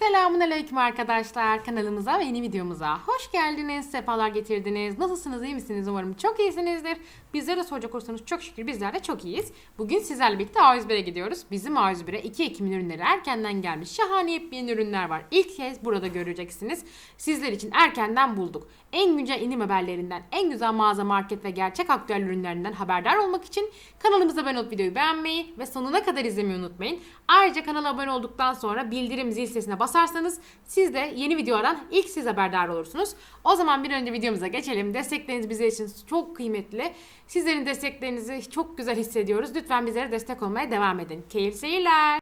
Selamun Aleyküm arkadaşlar kanalımıza ve yeni videomuza hoş geldiniz, sefalar getirdiniz. Nasılsınız, iyi misiniz? Umarım çok iyisinizdir. Bizlere soracak olursanız çok şükür bizler de çok iyiyiz. Bugün sizlerle birlikte A101'e gidiyoruz. Bizim A101'e 2 Ekim ürünleri erkenden gelmiş. Şahane yepyeni ürünler var. İlk kez burada göreceksiniz. Sizler için erkenden bulduk. En güncel inim haberlerinden, en güzel mağaza, market ve gerçek aktüel ürünlerinden haberdar olmak için kanalımıza abone olup videoyu beğenmeyi ve sonuna kadar izlemeyi unutmayın. Ayrıca kanala abone olduktan sonra bildirim zil sesine basarsanız siz de yeni videolardan ilk siz haberdar olursunuz. O zaman bir önce videomuza geçelim. Destekleriniz bizler için çok kıymetli. Sizlerin desteklerinizi çok güzel hissediyoruz. Lütfen bizlere destek olmaya devam edin. Keyifli seyirler.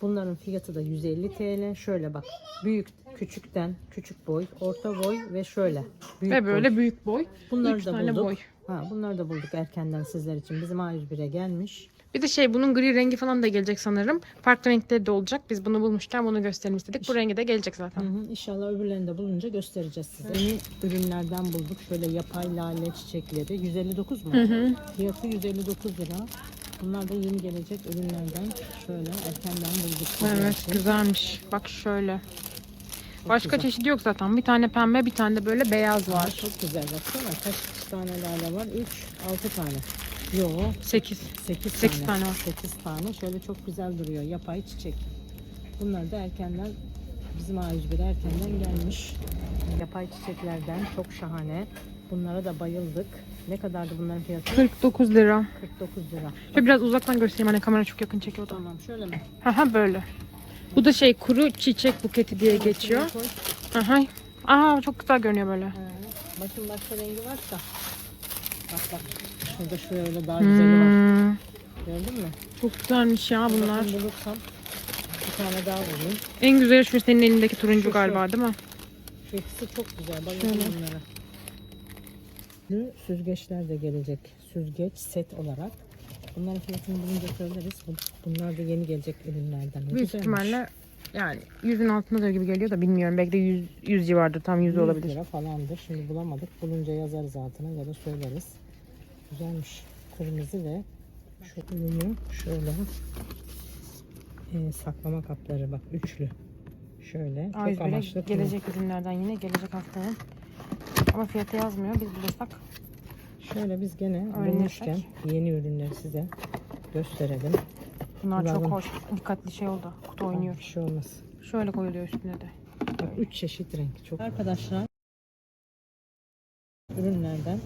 Bunların fiyatı da 150 TL. Şöyle bak. Büyük, küçükten küçük boy, orta boy ve şöyle. Büyük Ve böyle boy. büyük boy. Bunları üç da tane bulduk. boy. Ha, bunları da bulduk erkenden sizler için. Bizim A101'e gelmiş. Bir de şey bunun gri rengi falan da gelecek sanırım. Farklı renkleri de olacak. Biz bunu bulmuşken bunu gösterelim istedik. Bu rengi de gelecek Hı zaten. hı, İnşallah öbürlerini de bulunca göstereceğiz size. Yeni ürünlerden bulduk. Şöyle yapay lale çiçekleri. 159 mu? Fiyatı 159 lira. Bunlar da yeni gelecek ürünlerden. Şöyle erkenden bulduk. Evet için. güzelmiş. Bak şöyle. Çok Başka güzel. çeşidi yok zaten. Bir tane pembe bir tane de böyle beyaz Aa, var. Çok güzel baksana. Kaç tane lale var? 3, 6 tane. Yo, 8. 8 Sekiz tane. tane var. 8 tane. Şöyle çok güzel duruyor. Yapay çiçek. Bunlar da erkenden bizim A101 erkenden gelmiş. Yapay çiçeklerden çok şahane. Bunlara da bayıldık. Ne kadardı bunların fiyatı? 49 lira. 49 lira. Şöyle biraz uzaktan göstereyim. Hani kamera çok yakın çekiyor da. Tamam şöyle mi? Aha böyle. Bu da şey kuru çiçek buketi diye geçiyor. Koy. Aha. Aa çok güzel görünüyor böyle. Ha, Bakın başka rengi varsa. Bak bak. Şurada şöyle daha güzeli var. Hmm, Gördün mü? çok güzelmiş ya bunlar. Bakın bulursam bir tane daha bulayım. En güzeli şu senin elindeki turuncu Şu, şu. galiba değil mi? Şu ikisi çok güzel. Bayıldım Şöyle. bunlara. Bu Süzgeçler de gelecek. Süzgeç set olarak. Bunların fiyatını bulunca söyleriz. Bu- Bunlar da yeni gelecek ürünlerden. Ne Büyük güzelmiş. ihtimalle yani yüzün altındadır gibi geliyor da bilmiyorum. Belki de 100, 100 civardır. Tam 100 100 olabilir. lira falandır. Şimdi bulamadık. Bulunca yazarız altına ya da söyleriz. Güzelmiş. Kırmızı ve şu ürünü şöyle e, saklama kapları bak üçlü. Şöyle çok A101'e amaçlı. gelecek ürünlerden yine gelecek haftanın. Ama fiyatı yazmıyor. Biz bulursak. Şöyle biz gene bulmuşken yeni ürünleri size gösterelim. Bunlar çok Kullanın. hoş. Dikkatli şey oldu. Kutu Bir oynuyor. şey olmaz. Şöyle koyuluyor üstüne de. Bak üç çeşit renk. Çok Arkadaşlar ürünlerden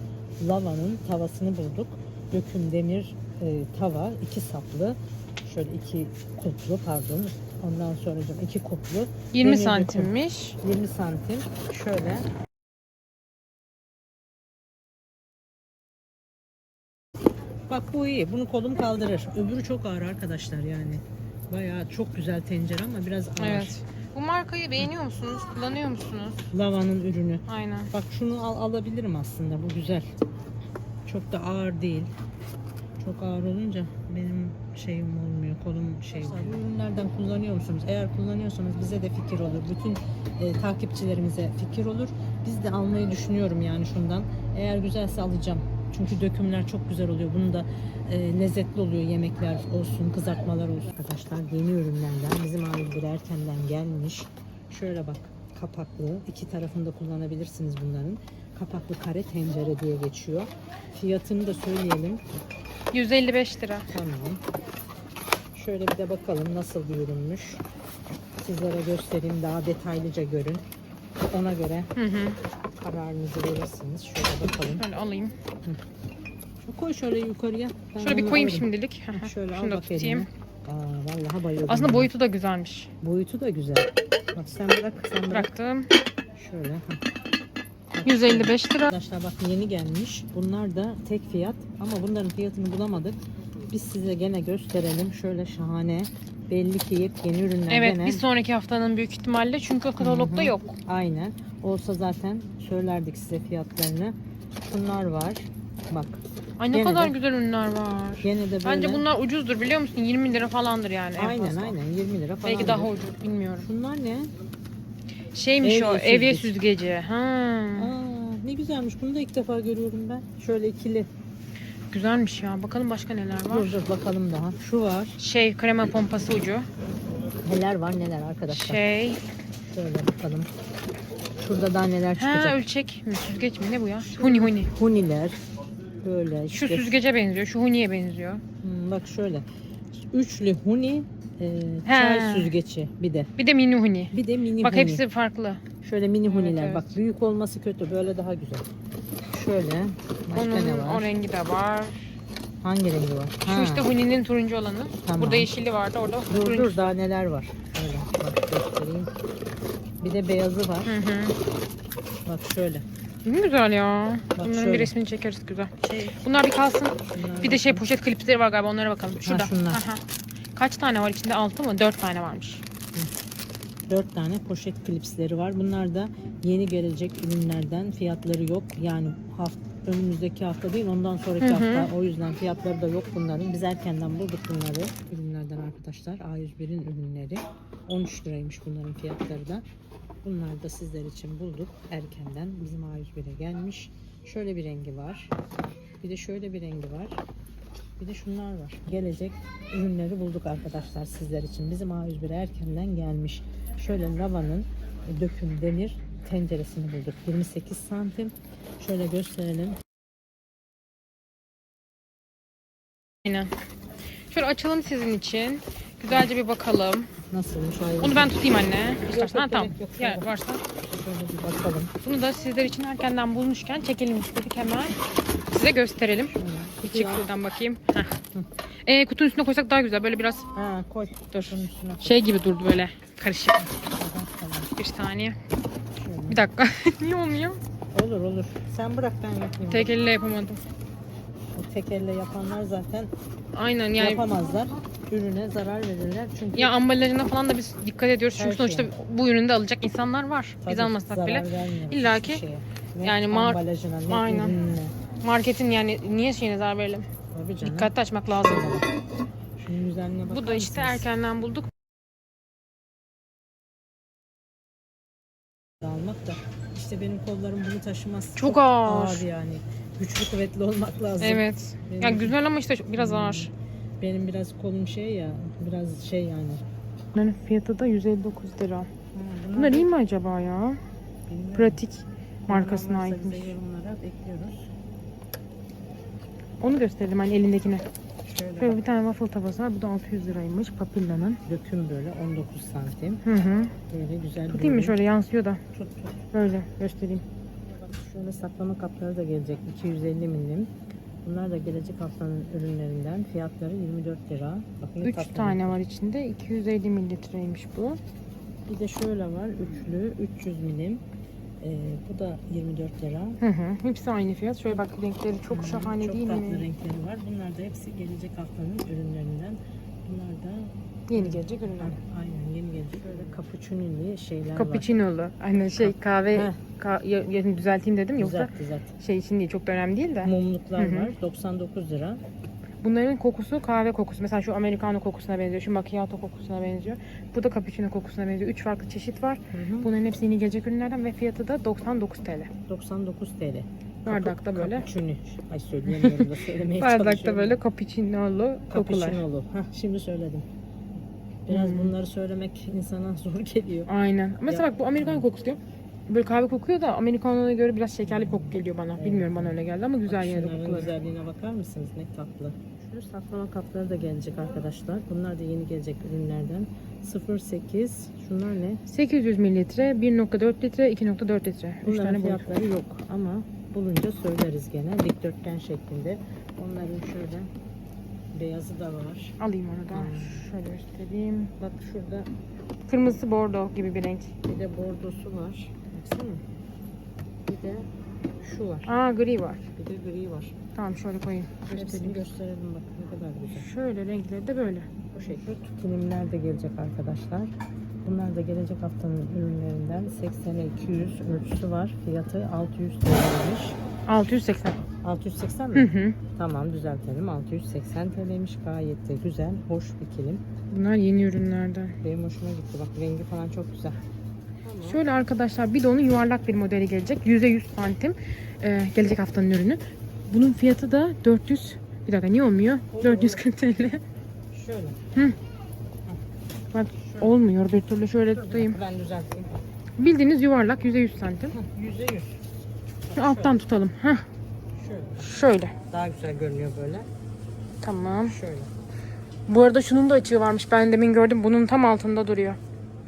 lavanın tavasını bulduk. Döküm demir e, tava iki saplı. Şöyle iki kuplu pardon. Ondan sonra iki kuplu. 20 Demir döküm. santimmiş. 20 santim. Şöyle. Bak bu iyi. Bunu kolum kaldırır. Öbürü çok ağır arkadaşlar yani. Bayağı çok güzel tencere ama biraz ağır. Evet. Bu markayı beğeniyor musunuz? Kullanıyor musunuz? Lavanın ürünü. Aynen. Bak şunu al, alabilirim aslında. Bu güzel. Çok da ağır değil. Çok ağır olunca benim şeyim olmuyor. Kolum şey oluyor. Bu ürünlerden kullanıyor musunuz? Eğer kullanıyorsanız bize de fikir olur. Bütün e, takipçilerimize fikir olur. Biz de almayı düşünüyorum yani şundan. Eğer güzelse alacağım. Çünkü dökümler çok güzel oluyor. Bunun da e, lezzetli oluyor yemekler olsun, kızartmalar olsun. Arkadaşlar yeni ürünlerden bizim aile bir erkenden gelmiş. Şöyle bak kapaklı. iki tarafında kullanabilirsiniz bunların. Kapaklı kare tencere diye geçiyor. Fiyatını da söyleyelim. 155 lira. Tamam. Şöyle bir de bakalım nasıl bir ürünmüş. Sizlere göstereyim daha detaylıca görün. Ona göre Hı hı. kararınızı verirsiniz. Şöyle bakalım. Şöyle alayım. Şu koy şöyle yukarıya. Ben Şöyle bir koyayım alırım. şimdilik. Hı hı. Şöyle Şunu al tutayım. Aa, vallahi bayıldım. Aslında ben. boyutu da güzelmiş. boyutu da güzel. Bak sen bırak, sen bırak. Bıraktım. Şöyle. heh. Bak, 155 lira. Arkadaşlar bak yeni gelmiş. Bunlar da tek fiyat ama bunların fiyatını bulamadık. Biz size gene gösterelim. Şöyle şahane. Belli ki yepyeni ürünler Evet gene. bir sonraki haftanın büyük ihtimalle çünkü katalogda Hı hı. yok. Aynen. Olsa zaten söylerdik size fiyatlarını. Şunlar var. Bak. Ay ne Gene kadar de- güzel ürünler var. Gene de böyle. Bence bunlar ucuzdur biliyor musun? 20 lira falandır yani en Aynen fazla. aynen 20 lira falan. Belki daha ucuz bilmiyorum. Şunlar ne? Şeymiş Evye o evye süzgeci. süzgeci. Ha. Aa, ne güzelmiş. Bunu da ilk defa görüyorum ben. Şöyle ikili. Güzelmiş ya. Bakalım başka neler var. Dur dur bakalım daha. Şu var. Şey krema pompası ucu. Neler var neler arkadaşlar. Şey. Şöyle bakalım. Şurada daha neler Ha çıkacak. ölçek mi? Süzgeç mi? Ne bu ya? Huni huni. Huniler. Böyle Şu işte. süzgece benziyor. Şu huniye benziyor. Hmm, bak şöyle. Üçlü huni e, He. çay süzgeci bir de. Bir de mini huni. Bir de mini Bak huni. hepsi farklı. Şöyle mini Evet, huniler. evet. Bak büyük olması kötü. Böyle daha güzel. Şöyle. Başka Onun ne o var? rengi de var. Hangi rengi var? Şu Ha, işte huninin turuncu olanı. Tamam. Burada yeşili vardı. Orada Dur turuncu. dur daha neler var. Şöyle bak göstereyim. Bir de beyazı var. Hı hı. Bak şöyle. Ne güzel ya. Bunların şöyle. bir resmini çekeriz güzel. Şey, Bunlar bir kalsın. Bir de şey poşet klipsleri var galiba onlara bakalım. Şurada. şunlar. Aha. Kaç tane var içinde? Altı mı? Dört tane varmış. Dört tane poşet klipsleri var. Bunlar da yeni gelecek ürünlerden. Fiyatları yok. Yani hafta, önümüzdeki hafta değil ondan sonraki Hı hı. hafta. O yüzden fiyatları da yok bunların. Biz erkenden bulduk bunları. Ürünlerden arkadaşlar. A101'in ürünleri. 13 liraymış bunların fiyatları da. Bunları da sizler için bulduk erkenden. Bizim A101'e gelmiş. Şöyle bir rengi var. Bir de şöyle bir rengi var. Bir de şunlar var. Gelecek ürünleri bulduk arkadaşlar sizler için. Bizim A101'e erkenden gelmiş. Şöyle lavanın e, döküm demir tenceresini bulduk. 28 santim. Şöyle gösterelim. Aynen. Şöyle açalım sizin için. Güzelce bir bakalım. Nasılmış A101? Onu ben tutayım anne. İstersen. Ha, tamam. yok. Ya, varsa. Şöyle bir bakalım. Bunu da sizler için erkenden bulmuşken çekelim istedik hemen. Size gösterelim. Bir çık şuradan bakayım. Heh. Ee, kutunun üstüne koysak daha güzel. Böyle biraz Ha koy. Dur. Şunun üstüne koy. şey gibi durdu böyle. Karışık. Bir saniye. Şöyle. Bir dakika. Niye olmuyor? Olur olur. Sen bırak ben yapayım. Tek elle yapamadım. Tek elle yapanlar zaten Aynen yani. yapamazlar. Ürüne zarar verirler. Çünkü Ya ambalajına falan da biz dikkat ediyoruz. Çünkü Her sonuçta şeye. bu ürünü de alacak insanlar var. Biz tabii almasak zarar bile. İlla ki yani mar- ambalajına ne Aynen. ürününe. Marketin yani niye şeyine zarar verelim? Tabii canım. Dikkatli açmak lazım. Bu da işte mısınız? erkenden bulduk. almak da işte benim kollarım bunu taşımaz. Çok ağır. ağır yani. Güçlü kuvvetli olmak lazım. Evet. Benim, Ya güzel ama işte biraz ağır. benim biraz kolum şey ya biraz şey yani. Bunların fiyatı da 159 lira. Ha, Bunlar iyi mi acaba ya? bilmiyorum. Pratik markasına aitmiş. Bize yorumlara bekliyoruz. Onu gösterelim hani elindekine. Şöyle Böyle bak, bir tane waffle tavası var. Bu da 600 liraymış. Papilla'nın. döküm böyle 19 santim. Hı hı. Böyle güzel bir Tutayım mı şöyle yansıyor da. Tut tut. Böyle göstereyim. Şöyle saklama kapları da gelecek 250 milim. Bunlar da gelecek haftanın ürünlerinden. Fiyatları 24 lira. Bakın 3 tatlı. tane var içinde. 250 mililitreymiş bu. Bir de şöyle var. Üçlü 300 milim. Ee, bu da 24 lira. Hı hı. Hepsi aynı fiyat. Şöyle bak renkleri çok Hmm, şahane çok değil tatlı mi? renkleri var. Bunlar da hepsi gelecek haftanın ürünlerinden. Bunlar da Yeni gelecek ürünler. aynen yeni gelecek. Böyle cappuccino'li şeyler var. Cappuccino'lu. Hani şey kahve Heh. ka- ya- ya- düzelteyim dedim yoksa güzel. şey için değil çok da önemli değil de. Mumluklar Hı hı. var. 99 lira. Bunların kokusu kahve kokusu. Mesela şu americano kokusuna benziyor. Şu macchiato kokusuna benziyor. Bu da cappuccino kokusuna benziyor. Üç farklı çeşit var. Hı hı. Bunların hepsi yeni gelecek ürünlerden ve fiyatı da 99 TL. 99 TL. Bardakta böyle. Cappuccino. Ay söyleyemiyorum da söylemeye Bardakta çalışıyorum. böyle cappuccino'lu kokular. Cappuccino'lu. Hah şimdi söyledim. Biraz Hmm. bunları söylemek insana zor geliyor. Aynen. Mesela Ya. bak bu americano kokusu diyor. Böyle kahve kokuyor da americano'ya göre biraz şekerli bir koku geliyor bana. Bilmiyorum bana öyle geldi ama güzel yine de kokuları. güzelliğine bakar mısınız? Ne tatlı. Şu saklama kapları da gelecek arkadaşlar. Bunlar da yeni gelecek ürünlerden. 08. Şunlar ne? 800 mililitre, 1.4 litre, 2.4 litre. 3 Bunların tane fiyatları yok ama bulunca söyleriz gene. Dikdörtgen şeklinde. Onların şöyle beyazı da var. Alayım onu da. Hmm. Şöyle göstereyim. Bak şurada Kırmızı bordo gibi bir renk. bir de bordosu var. Baksana. Bir de şu var. Aa gri var. Bir de gri var. Tamam şöyle koyayım. Hepsini Göstereyim. gösterelim bak ne kadar güzel. Şöyle renkleri de böyle. Bu şekilde tükelimler de gelecek arkadaşlar. Bunlar da gelecek haftanın ürünlerinden 80'e 200 ölçüsü var. Fiyatı 600 TL'ymiş. 680. 680 Hı mi? hı. tamam düzeltelim. 680 TL'ymiş. Gayet de güzel, hoş bir kilim. Bunlar yeni ürünlerden. Benim hoşuma gitti. Bak rengi falan çok güzel. Şöyle arkadaşlar bir de onun yuvarlak bir modeli gelecek. %100 santim. Ee, gelecek haftanın ürünü. Bunun fiyatı da 400. Bir dakika niye olmuyor? 440 TL. Şöyle. Bak olmuyor bir türlü şöyle tutayım. Ben düzelteyim. Bildiğiniz yuvarlak yüzde yüz santim. Yüzde yüz. Alttan tutalım. Heh, Şöyle. şöyle. Daha güzel görünüyor böyle. Tamam. Şöyle. Bu arada şunun da açığı varmış. Ben demin gördüm. Bunun tam altında duruyor.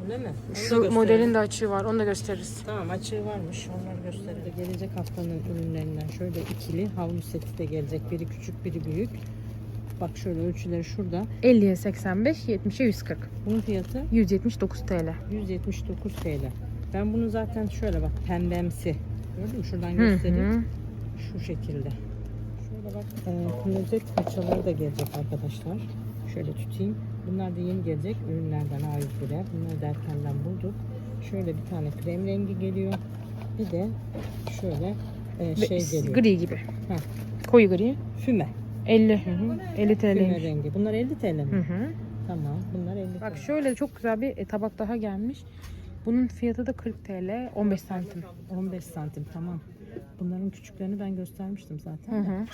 Öyle mi? Onu Şu modelin de açığı var. Onu da gösteririz. Tamam açığı varmış. Onları gösterelim. Gelecek haftanın ürünlerinden şöyle ikili havlu seti de gelecek. Biri küçük biri büyük. Bak şöyle ölçüleri şurada. 50'ye 85, 70'e 140. Bunun fiyatı 179 TL. 179 TL. Ben bunu zaten şöyle bak pembemsi. Gördün mü? Şuradan Hı göstereyim. hı. Şu şekilde. Şöyle bak e, klozet paçaları da gelecek arkadaşlar. Şöyle tutayım. Bunlar da yeni gelecek ürünlerden A101'e. Bunları da erkenden bulduk. Şöyle bir tane krem rengi geliyor. Bir de şöyle e, şey geliyor. Gri gibi. Heh. Koyu gri. Füme. 50. Hı hı. 50 Füme TL'ymiş. rengi. Bunlar 50 TL mi? Hı hı. Tamam. Bunlar 50 Bak TL. şöyle çok güzel bir e, tabak daha gelmiş. Bunun fiyatı da 40 TL, 15 santim. 15 santim tamam. Bunların küçüklerini ben göstermiştim Hı zaten. de. hı.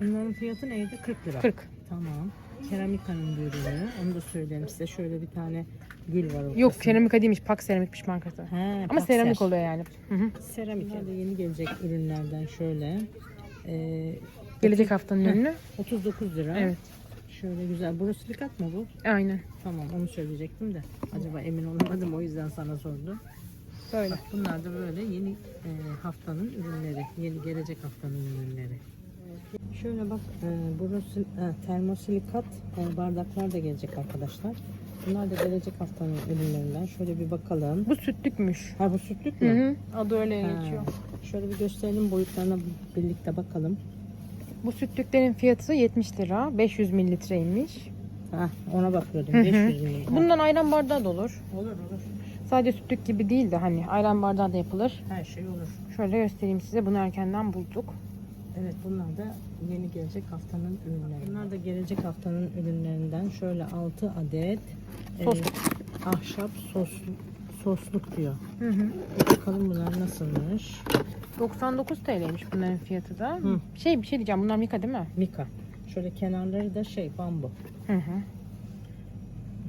Bunların fiyatı neydi? 40 lira. 40. Tamam. Keramika'nın bir ürünü. Onu da söyleyeyim size. Şöyle bir tane gül var ortasında. Yok keramika değilmiş, pak seramikmiş markası. He, Ama pakser. seramik oluyor yani. Hı hı. Seramik. Bunlar da yeni gelecek ürünlerden şöyle. Ee, Gelecek haftanın ürünü. 39 lira. Evet. Şöyle güzel. Borosilikat mı bu? Aynen. Tamam onu söyleyecektim de. Acaba emin olamadım o yüzden sana sordum. Böyle. Bak bunlar da böyle yeni e, haftanın ürünleri. Yeni gelecek haftanın ürünleri. Şöyle bak e, burası e, termosilikat e, bardaklar da gelecek arkadaşlar. Bunlar da gelecek haftanın ürünlerinden. Şöyle bir bakalım. Bu sütlükmüş. Ha bu sütlük Hı mü? hı. Adı öyle Ha, geçiyor. Şöyle bir gösterelim boyutlarına birlikte bakalım. Bu sütlüklerin fiyatı 70 lira. 500 mililitreymiş. Ha ona bakıyordum. Hı hı. 500 milyon. Ha, Bundan ayran bardağı da olur. Olur olur. Sadece sütlük gibi değil de hani ayran bardağı da yapılır. Her şey olur. Şöyle göstereyim size. Bunu erkenden bulduk. Evet bunlar da yeni gelecek haftanın ürünleri. Bunlar da gelecek haftanın ürünlerinden. Şöyle 6 adet e, Sosluk. ahşap soslu, sosluk diyor. Hı hı. Bakalım bunlar nasılmış. 99 TL'ymiş bunların fiyatı da. Hı. Şey bir şey diyeceğim. Bunlar Mika değil mi? Mika. Şöyle kenarları da şey bambu. Hı hı.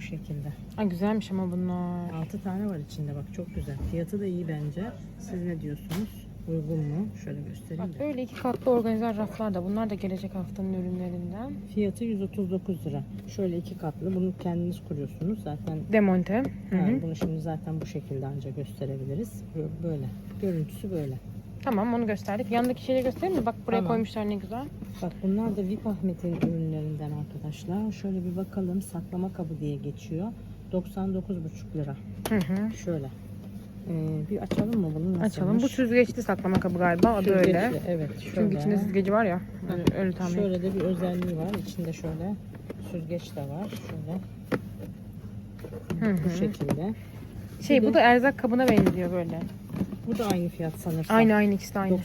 Bu şekilde. Ay güzelmiş ama bunlar. 6 tane var içinde bak çok güzel. Fiyatı da iyi bence. Siz ne diyorsunuz? Uygun mu? Şöyle göstereyim Bak de. böyle iki katlı organizer raflar da. Bunlar da gelecek haftanın ürünlerinden. Fiyatı 139 lira. Şöyle iki katlı. Bunu kendiniz kuruyorsunuz. Zaten Demonte. Hı hı. Yani bunu şimdi zaten bu şekilde ancak gösterebiliriz. Bö- Böyle. Görüntüsü böyle. Tamam onu gösterdik. Yanındaki şeyleri göstereyim mi? Bak buraya Tamam. koymuşlar ne güzel. Bak bunlar da VIP Ahmet'in ürünlerinden arkadaşlar. Şöyle bir bakalım. Saklama kabı diye geçiyor. 99,5 lira. Hı hı. Şöyle. Ee, bir açalım mı bunu? Nasılmış? Açalım. Bu süzgeçli saklama kabı galiba. Adı öyle. Süzgeçli, Evet. Şöyle. Çünkü içinde süzgeci var ya. Öyle, öyle tahmin ettim. Şöyle de bir özelliği var. İçinde şöyle süzgeç de var. Şöyle. Hı Bu hı. şekilde. Şey bu da erzak kabına benziyor böyle. Bu da aynı fiyat sanırsam. Aynı aynı ikisi de aynı. 99,5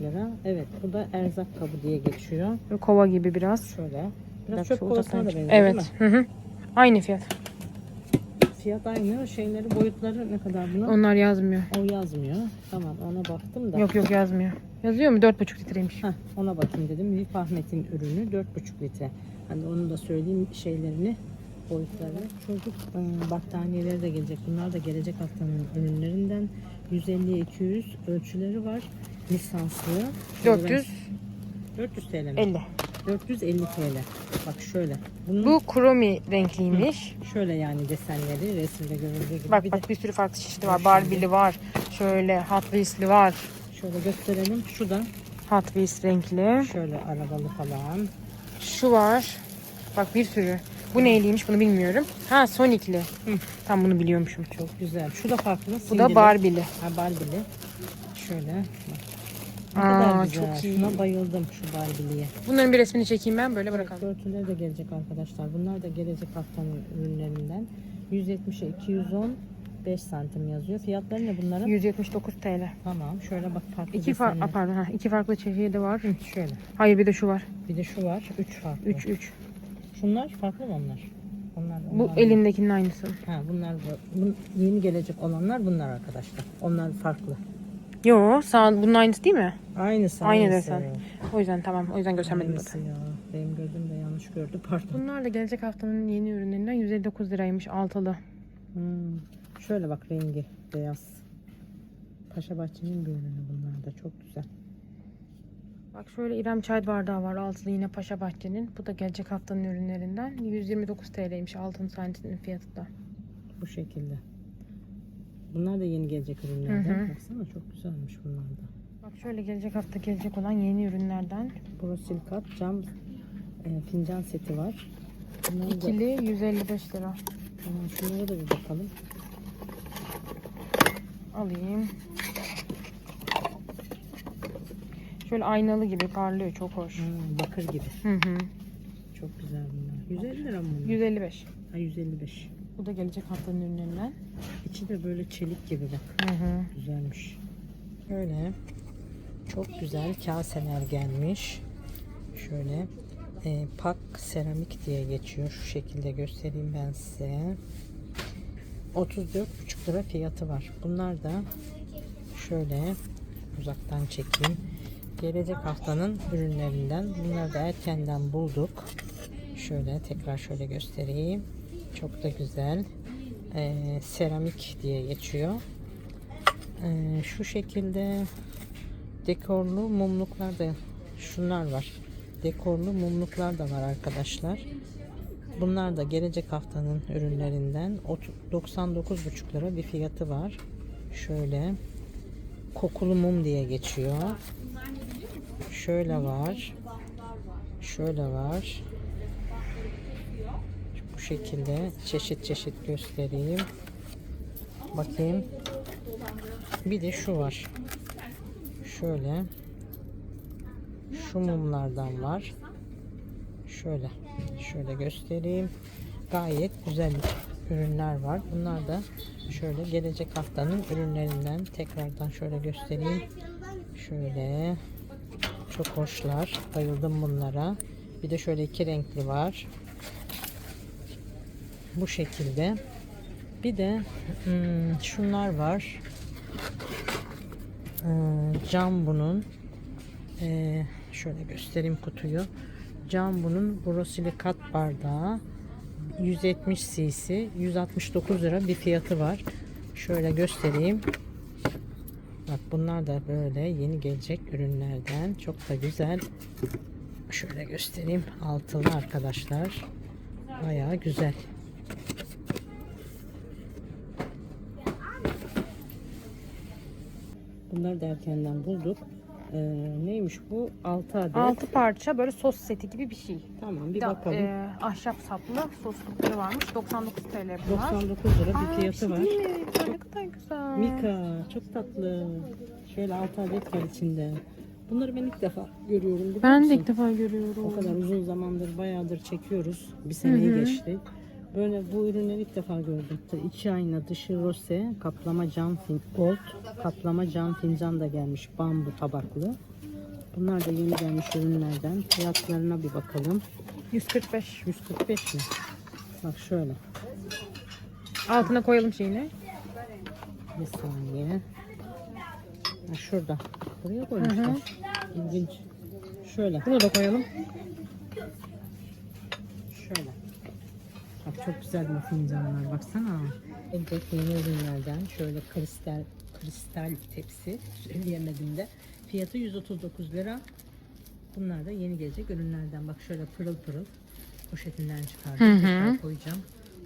lira. Evet. Bu da erzak kabı diye geçiyor. Böyle kova gibi biraz. Şöyle. Bir Biraz dakika, çöp kovasına da benziyor değil mi? Evet. Hı hı. Aynı fiyat. Fiyat aynı. Şeyleri boyutları ne kadar bunun? Onlar yazmıyor. O yazmıyor. Tamam ona baktım da. Yok yok yazmıyor. Yazıyor mu? 4,5 litreymiş. Heh, ona bakayım dedim. Vip Ahmet'in ürünü 4,5 litre. Hani onu da söyleyeyim şeylerini, boyutlarını. Çocuk e, battaniyeleri de gelecek. Bunlar da gelecek haftanın ürünlerinden. 150'ye 200 ölçüleri var. Lisanslı. Şöyle 400 ben- 400 TL mi? 50. 450 TL. Bak şöyle. Bunun Bu kromi renkliymiş. şöyle yani desenleri resimde görüldüğü gibi. Bak bir de bak bir sürü farklı çeşidi var. Barbie'li var. Şöyle Hot Wheels'li var. şöyle gösterelim. Şu da Hot Wheels renkli. şöyle arabalı falan. Şu var. Bak bir sürü. Bu neyliymiş bunu bilmiyorum. Ha Sonic'li. Tam bunu biliyormuşum. Çok güzel. Şu da farklı. Bu da Barbie'li. Ha Barbie'li. Şöyle. Bak. Ne Aa, güzel. çok iyi. Şuna bayıldım şu Barbie'liye. Bunların bir resmini çekeyim ben böyle bırakalım. Örtüleri de gelecek arkadaşlar. Bunlar da gelecek haftanın ürünlerinden. 170'e 210 5 santim yazıyor. Fiyatları ne bunların? 179 TL. Tamam. Şöyle bak farklı İki far desenler. Pardon ha iki farklı çeşidi var. Hı, şöyle. Hayır bir de şu var. Bir de şu var. 3 farklı. 3 3. Şunlar farklı mı onlar? Onlar, Bu onlar elindekinin aynısı. Ha bunlar bu. Bun- yeni gelecek olanlar bunlar arkadaşlar. Onlar farklı. Yo sağ bunun aynısı değil mi? Aynısı. Aynı aynısı. desen. O yüzden tamam. O yüzden göstermedim Aynısı zaten. ya. Benim gözüm de yanlış gördü pardon. Bunlar da gelecek haftanın yeni ürünlerinden 159 liraymış altılı. Hmm. Şöyle bak rengi beyaz. Paşa Bahçe'nin bir ürünü bunlar da çok güzel. Bak şöyle İrem çay bardağı var altılı yine Paşa Bahçe'nin. Bu da gelecek haftanın ürünlerinden. 129 TL'ymiş altın saatinin fiyatı da. Bu şekilde. Bunlar da yeni gelecek ürünlerden. Hı hı. Baksana çok güzelmiş bunlar da. Bak şöyle gelecek hafta gelecek olan yeni ürünlerden. Borosilikat cam e, fincan seti var. Bunlar da, İkili 155 lira. tamam, şunlara da bir bakalım. Alayım. Şöyle aynalı gibi parlıyor çok hoş. Ha, bakır gibi. Hı hı. Çok güzel bunlar. 150 lira mı bunlar? 155. Ha 155. Bu da gelecek haftanın ürünlerinden. İçi de böyle çelik gibi bak. Hı hı. Güzelmiş. Böyle çok güzel kaseler gelmiş. Şöyle e, pak seramik diye geçiyor. Şu şekilde göstereyim ben size. 34,5 lira fiyatı var. Bunlar da şöyle uzaktan çekeyim. Gelecek haftanın ürünlerinden. Bunları da erkenden bulduk. Şöyle tekrar şöyle göstereyim. Çok da güzel. E, seramik diye geçiyor. Ee, şu şekilde dekorlu mumluklar da şunlar var. Dekorlu mumluklar da var arkadaşlar. Bunlar da gelecek haftanın ürünlerinden Ot- 99,5 lira bir fiyatı var. Şöyle kokulu mum diye geçiyor. Şöyle var. Şöyle var. Bu şekilde çeşit çeşit göstereyim. Bakayım. Bir de şu var. Şöyle. Şu mumlardan var. Şöyle. Şöyle göstereyim. Gayet güzel ürünler var. Bunlar da şöyle gelecek haftanın ürünlerinden tekrardan şöyle göstereyim. Şöyle. Çok hoşlar. Bayıldım bunlara. Bir de şöyle iki renkli var. Bu şekilde. Bir de hmm, şunlar var. Ee, cam bunun. Ee, şöyle göstereyim kutuyu. Cam bunun borosilikat bardağı. 170 cc. 169 lira bir fiyatı var. Şöyle göstereyim. Bak bunlar da böyle yeni gelecek ürünlerden. Çok da güzel. Şöyle göstereyim. Altılı arkadaşlar. Bayağı güzel. Bunları da erkenden bulduk. Ee, neymiş bu? 6 adet. 6 parça böyle sos seti gibi bir şey. Tamam bir de, bakalım. e, ahşap saplı soslukları varmış. 99 TL bunlar. 99 lira bir Aa, fiyatı şey var. mi? Ne kadar güzel. Mika çok tatlı. Şöyle 6 adet var içinde. Bunları ben ilk defa görüyorum. Ben de ilk defa görüyorum. O kadar uzun zamandır bayağıdır çekiyoruz. Bir seneyi Hı hı. geçti. Böyle bu ürünleri ilk defa gördüm. İçi ayna, dışı rose, kaplama cam fin gold, kaplama cam fincan da gelmiş. Bambu tabaklı. Bunlar da yeni gelmiş ürünlerden. Fiyatlarına bir bakalım. 145. 145 mi? Bak şöyle. Altına koyalım şeyini. Bir saniye. Ha, şurada. Buraya koymuşlar. İlginç. Şöyle. Bunu da koyalım. Şöyle. Bak çok güzel bir fincanlar baksana. Evet yeni ürünlerden şöyle kristal kristal tepsi söyleyemedim de. Fiyatı 139 lira. Bunlar da yeni gelecek ürünlerden. Bak şöyle pırıl pırıl poşetinden çıkardım. Hı hı. Tekrar koyacağım.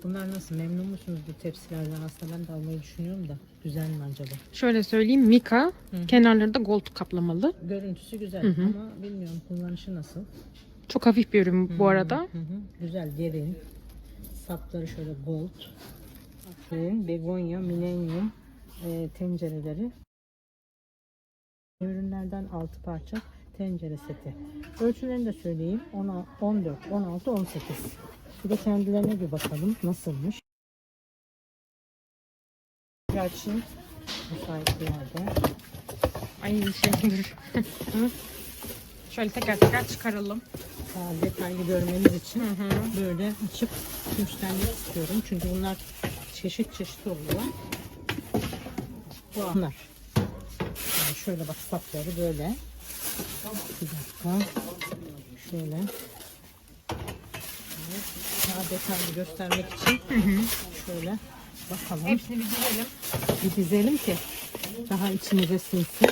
Bunlar nasıl? Memnun musunuz bu tepsilerden? Aslında ben de almayı düşünüyorum da. Güzel mi acaba? Şöyle söyleyeyim. Mika. Hı. Kenarları da gold kaplamalı. Görüntüsü güzel Hı hı. ama bilmiyorum kullanışı nasıl. Çok hafif bir ürün bu arada. Hı hı. Güzel derin. Sapları şöyle gold. Bakın begonya, milenyum e, tencereleri. Ürünlerden 6 parça tencere seti. Ölçülerini de söyleyeyim. 10, 14, 16, 18. Bir de kendilerine bir bakalım nasılmış. Gerçi müsait bir yerde. Ay şey. Şöyle teker teker çıkaralım. Daha detaylı görmeniz için Hı hı. böyle açıp göstermek istiyorum. Çünkü bunlar çeşit çeşit oluyor. Bu bunlar. Yani Şöyle bak sapları böyle. Bir dakika. Şöyle. Daha detaylı göstermek için şöyle bakalım. Hepsini bir dizelim. Bir dizelim ki daha içinize sinsin.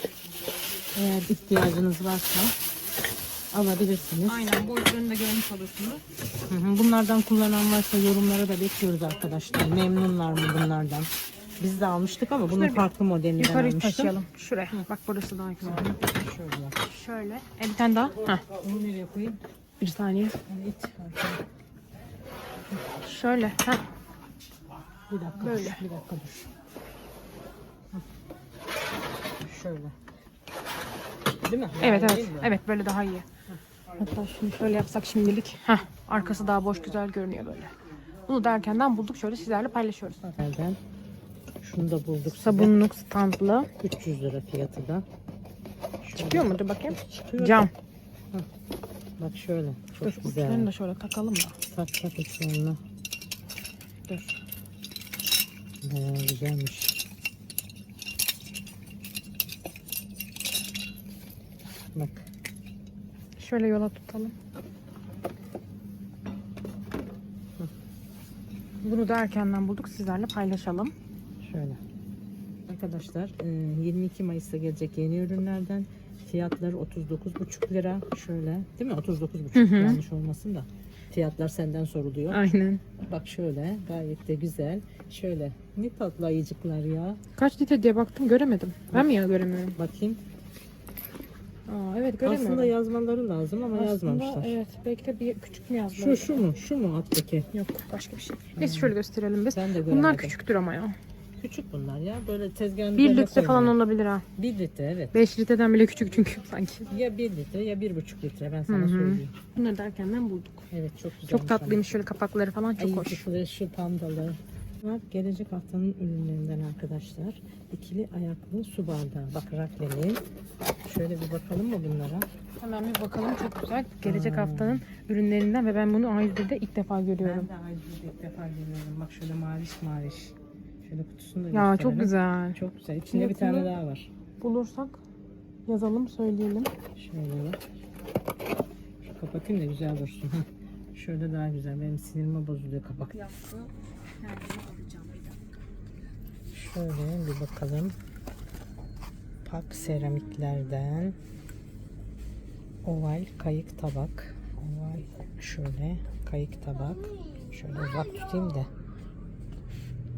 Eğer ihtiyacınız varsa alabilirsiniz. Aynen boyutlarını da görmüş olursunuz. Hı hı. Bunlardan kullanan varsa yorumlara da bekliyoruz arkadaşlar. Memnunlar mı bunlardan? Biz de almıştık ama bunun Şöyle farklı Yukarı almıştım. taşıyalım. Şuraya. Bak burası daha güzel. Şöyle. Şöyle. E, bir tane daha. Heh. Onu nereye koyayım? Bir saniye. Hani it arkaya. Şöyle. Heh. Bir dakika Böyle. dur. Bir dakika dur. Hı. Şöyle. Değil mi? Evet Yani evet. değil mi? Evet böyle daha iyi. Hatta şunu şöyle yapsak şimdilik. Heh. Arkası daha boş güzel görünüyor böyle. Bunu da erkenden bulduk. Şöyle sizlerle paylaşıyoruz. Nereden? Şunu da bulduk. size. Sabunluk standlı. 300 lira fiyatı da. Çıkıyor mu? Dur bakayım. Çıkıyor. Cam. Bak şöyle. Çok Dur güzel. uçlarını da şöyle takalım da. Tak tak uçlarını. Dur. Bayağı güzelmiş. Bak. Şöyle yola tutalım. Bunu da erkenden bulduk. Sizlerle paylaşalım. Şöyle. Arkadaşlar e, 22 Mayıs'ta gelecek yeni ürünlerden fiyatları 39,5 lira. Şöyle değil mi? 39,5 Hı hı. yanlış olmasın da. Fiyatlar senden soruluyor. Aynen. Bak şöyle gayet de güzel. Şöyle ne tatlı ayıcıklar ya. Kaç litre diye baktım göremedim. Ben mi ya göremiyorum? Bakayım. Aa, evet göremiyorum. Aslında yazmaları lazım ama Aslında yazmamışlar. evet. Belki de bir küçük mü yazdılar? Şu şu mu? Şu mu alttaki? Yok başka bir şey. Neyse şöyle gösterelim biz. Ben de göremedim. Bunlar küçüktür ama ya. Küçük bunlar ya. Böyle tezgahın 1 üzerine litre falan olabilir ha. 1 litre evet. 5 litreden bile küçük çünkü sanki. Ya 1 litre ya 1,5 litre ben sana Hı hı. söyleyeyim. Bunları da erkenden bulduk. Evet çok güzel. Çok tatlıymış şöyle kapakları falan çok hoş. Şu pandalı. Bunlar gelecek haftanın ürünlerinden arkadaşlar. İkili ayaklı su bardağı. Bak raklenin. Şöyle bir bakalım mı bunlara? Hemen bir bakalım çok güzel. Gelecek Aa. haftanın ürünlerinden ve ben bunu A101'de ilk defa görüyorum. Ben de Aycı'da ilk defa görüyorum. Bak şöyle maviş maviş. Şöyle kutusunu da Ya çok gösterelim. güzel. Çok güzel. İçinde bir tane Fiyatını- daha var. Bulursak yazalım söyleyelim. Şöyle bak. Şu kapatayım da güzel dursun. Şöyle daha güzel. Benim sinirime bozuluyor kapak. Şöyle bir bakalım. Pak seramiklerden oval kayık tabak. Oval şöyle kayık tabak. Şöyle uzak tutayım da.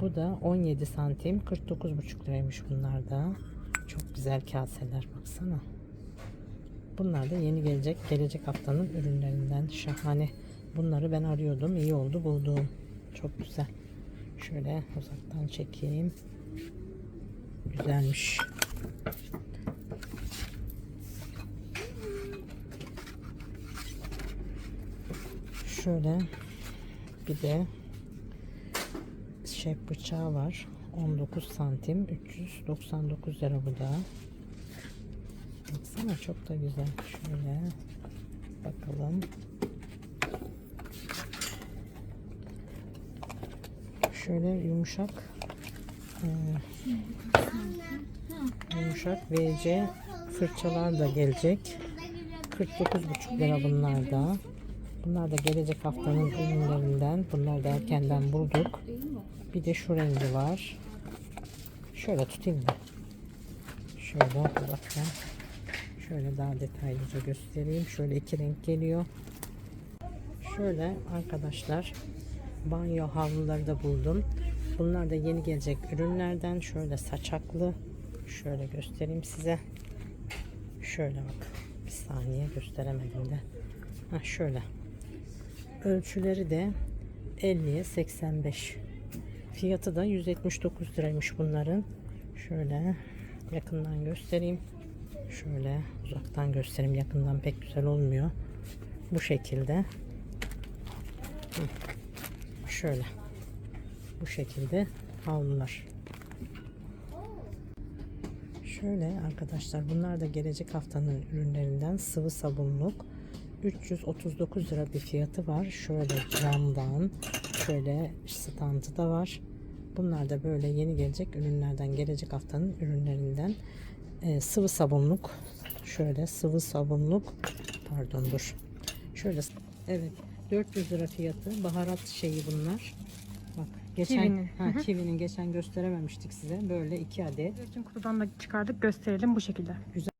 Bu da 17 santim 49,5 liraymış bunlar da. Çok güzel kaseler baksana. Bunlar da yeni gelecek gelecek haftanın ürünlerinden şahane. Bunları ben arıyordum. iyi oldu bulduğum. Çok güzel. Şöyle uzaktan çekeyim. Güzelmiş. Şöyle bir de şef bıçağı var. 19 santim 399 lira bu da. Baksana çok da güzel. Şöyle bakalım. Şöyle yumuşak yumuşak VC fırçalar da gelecek. 49,5 lira bunlar da. Bunlar da gelecek haftanın ürünlerinden. Bunlar da erkenden bulduk. Bir de şu rengi var. Şöyle tutayım da. Şöyle bakın. Şöyle daha detaylıca göstereyim. Şöyle iki renk geliyor. Şöyle arkadaşlar banyo havluları da buldum. Bunlar da yeni gelecek ürünlerden. Şöyle saçaklı. Şöyle göstereyim size. Şöyle bak. Bir saniye gösteremedim de. Ha şöyle. Ölçüleri de 50'ye 85. Fiyatı da 179 liraymış bunların. Şöyle yakından göstereyim. Şöyle uzaktan göstereyim. Yakından pek güzel olmuyor. Bu şekilde. Şöyle. Bu şekilde havlular. Şöyle arkadaşlar bunlar da gelecek haftanın ürünlerinden sıvı sabunluk. 339 lira bir fiyatı var. Şöyle camdan şöyle standı da var. Bunlar da böyle yeni gelecek ürünlerden gelecek haftanın ürünlerinden. e, sıvı sabunluk. Şöyle sıvı sabunluk. Pardon dur. Şöyle evet 400 lira fiyatı. Baharat şeyi bunlar. Geçen Kivinin. ha, kivinin geçen gösterememiştik size. Böyle iki adet. Bütün kutudan da çıkardık gösterelim bu şekilde. Güzel.